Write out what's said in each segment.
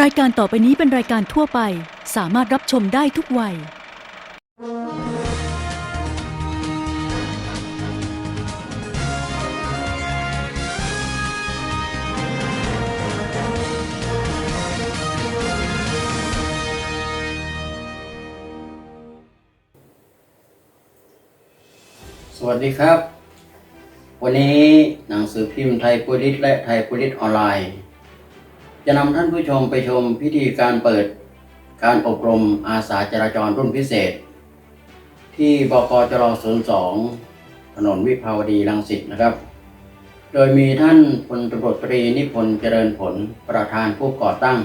รายการต่อไปนี้เป็นรายการทั่วไป สามารถรับชมได้ทุกวัย สวัสดีครับ วันนี้หนังสือพิมพ์ไทยพุลิสและไทยพุลิสออนไลน์ จะนำท่านผู้ชมไปชมพิธีการเปิดการอบรมอาสาจราจรรุ่นพิเศษ ที่บกจร02 ถนนวิภาวดีรังสิตนะครับ โดยมีท่านพลตำรวจตรีนิพนธ์เจริญผลประธานผู้ก่อตั้ง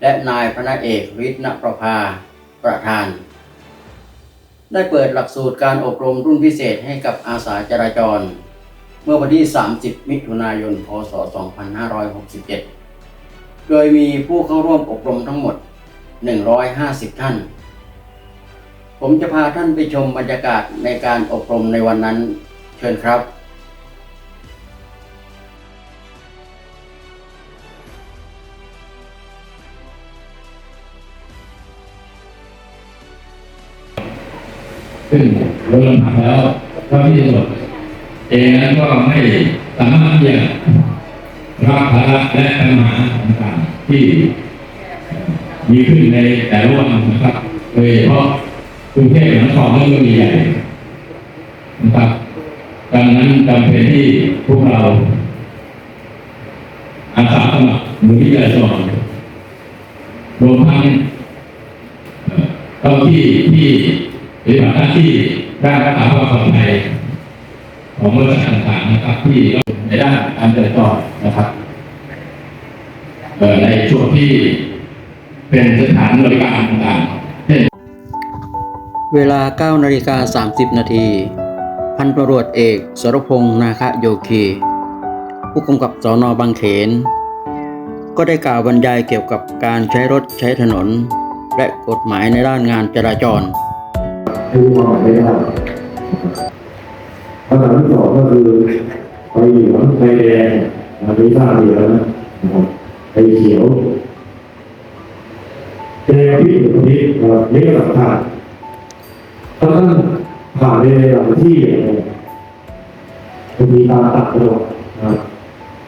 และนายพระเอกฤทธิ์ณประภาประธาน ได้เปิดหลักสูตรการอบรมรุ่นพิเศษให้กับอาสาจราจร เมื่อวันที่ 30 มิถุนายน พศ 2567 โดยมีผู้เข้าร่วมอบรมทั้งหมด 150 ท่าน ผมจะพาท่านไปชมบรรยากาศในการอบรมในวันนั้น เชิญครับซึ่งโดยลำพังแล้วเท่าที่ตำรวจเองนั้นก็ไม่สามารถที่จะ รับภาระและปัญหาต่างๆที่มีขึ้นในแต่ละวันนะครับโดยเฉพาะกรุงเทพมหานครและเมืองใหญ่นะครับดังนั้นจำเป็นที่พวกเรา อาสาสมัครมูลนิธิจราจรรวมทั้งเจ้าที่ที่ปฏิบัติหน้าที่ด้านรักษาความปลอดภัย ของบริษัทต่างๆนะครับ ที่ในด้านการจราจรนะครับในช่วงที่เป็นสถานบริการต่างๆเช่นเวลา9นาฬิกา30 นาที พันตำรวจเอกสรพงษ์นาคะโยคี ผู้กำกับสอนอบางเขน ก็ได้กล่าวบรรยายเกี่ยวกับการใช้รถใช้ถนน และกฎหมายในด้านงานจราจร ความไม่ได้คำถามที่สองก็คือไฟเหลืองไฟแดงอันนี้ทราบอยู่แล้วนะครับไฟเขียวแดงพี่หรือพี่นะครับนี่ก็สำคัญถ้าท่านผ่านในหลายที่เนี่ยบางทีตาตัดกระโดนะ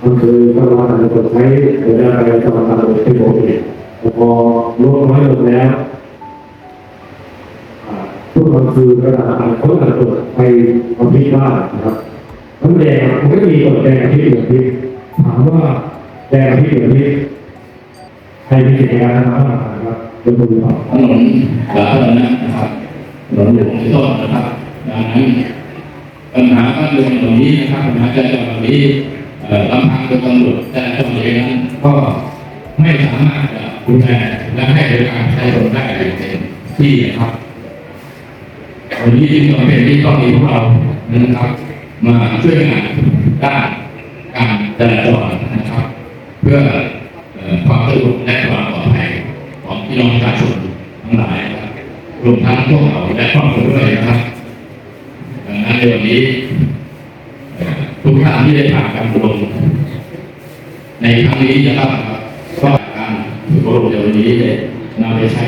มันคือกำลังการกดใช้หรืออะไรกำลังการเป็นปกติแต่พอลดน้อยลงแล้ว ทุกคนคือกระดาษเขากระโดดไปเอาพิษบ้านนะครับน้ำแดงมันก็มีกฎแดงที่เหลือพิษถามว่าแดงที่เหลือพิษใครมีกิจการทำบ้านะครับเป็นคนตอบถนนสาธารณะนะครับถนนหลวงเป็นต้นนะครับดังนั้นปัญหาบ้านเมืองเหล่านี้นะครับปัญหาจราจรเหล่านี้ลำพังโดยตำรวจจราจรเองนั้นก็ไม่สามารถจะดูแลและให้บริการประชาชนได้อย่างเต็มที่นะครับ วันนี้จึงจำเป็นที่ต้องมีพวกเรานะครับ มาช่วยงานด้านการจราจรนะครับ เพื่อความสะดวกและความปลอดภัยของพี่น้องประชาชนทั้งหลายนะครับรวมทั้งพวกเราและครอบครัวด้วยนะครับดังนั้นในวันนี้ทุกท่านที่ได้ผ่านการอบรมในครั้งนี้นะครับก็การอบรมในวันนี้ได้นำไปใช้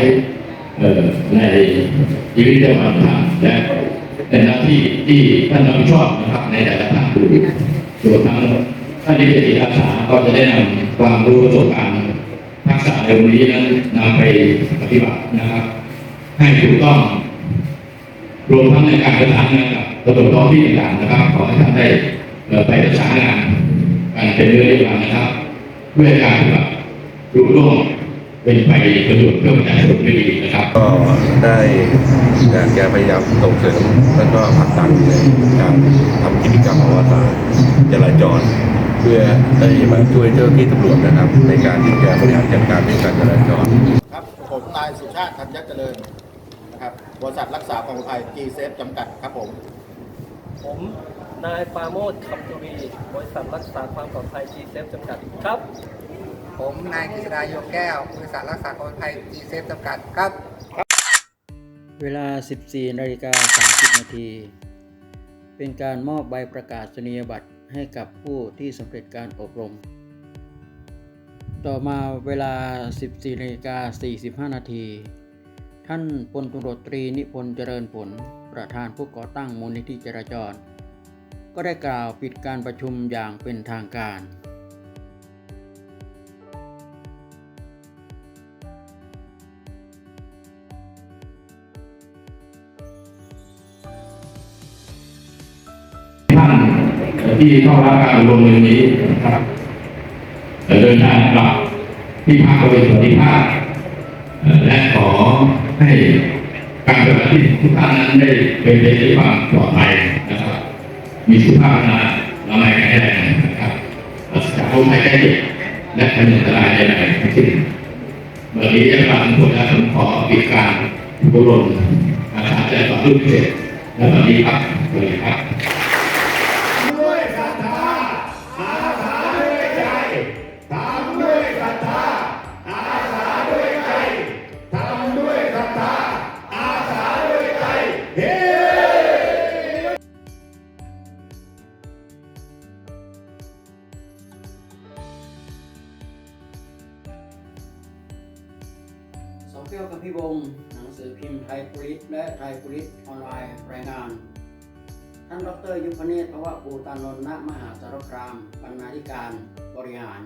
ในชีวิตประจำวันและในหน้าที่ที่ท่านรับผิดชอบนะครับในแต่ละภาครวมทั้งท่านที่เป็นจิตอาสาก็จะได้นำความรู้ประสบการณ์ทักษะในวันนี้นั้นนำไปปฏิบัตินะครับ ให้ถูกต้องรวมทั้งในการประสานงานกับตำรวจท้องที่ต่างๆนะครับ ขอให้ท่านได้ไปประสานงานกันเป็นเรื่องเดียวกันนะครับ เพื่อการปฏิบัติรุ่ร่วง เป็นไปประโยชน์เพื่อประชาชนด้วยดีนะครับ ก็ได้อยากจะพยายามส่งเสริมแล้วก็ผลักดันในการทำกิจกรรมอวสานจราจร เพื่อได้มาช่วยเจ้าหน้าที่ตำรวจนะครับ ในการที่จะบริหารจัดการเรื่องการจราจรครับผมนายสุชาติธัญเจริญนะครับบริษัทรักษาความปลอดภัย G Safe จำกัดครับผม ผมนายปราโมทคำทวีบริษัทรักษาความปลอดภัย G Safe จำกัดครับ ผมนายกฤษดาโยกแก้ว บริษัทรักษาความปลอดภัยจีเซฟจำกัดครับ เวลา 14นาฬิกา30นาทีเป็นการมอบใบประกาศนียบัตรให้กับผู้ที่สำเร็จการอบรม ต่อมาเวลา 14นาฬิกา45นาทีท่านพลตำรวจตรีนิพนธ์เจริญผล ประธานผู้ก่อตั้งมูลนิธิจราจร ก็ได้กล่าวปิดการประชุมอย่างเป็นทางการ ที่เข้ารับการอบรมในวันนี้นะครับเดินทางกลับที่พักโดยสวัสดิภาพและขอให้การปฏิบัติทุกท่านนั้นได้เป็นไปด้วยความปลอดภัยนะครับ มีสุขภาพนะละไมแข็งแรงนะครับปราศจากโรคภัยไข้เจ็บและเป็นอันตรายใดๆทั้งสิ้นวันนี้จะกลับผลและผมขอปิดการอบรมอาสาจะต่อรูปเสร็จและสวัสดีครับสวัสดีครับ เปียวกับพี่บง หนังสือพิมพ์ไทยปริศและไทยปริศออนไลน์รายงาน ท่านดรยุพเนศภวะปูตานนท์ณมหาสารคามบรรณาธิการบริหาร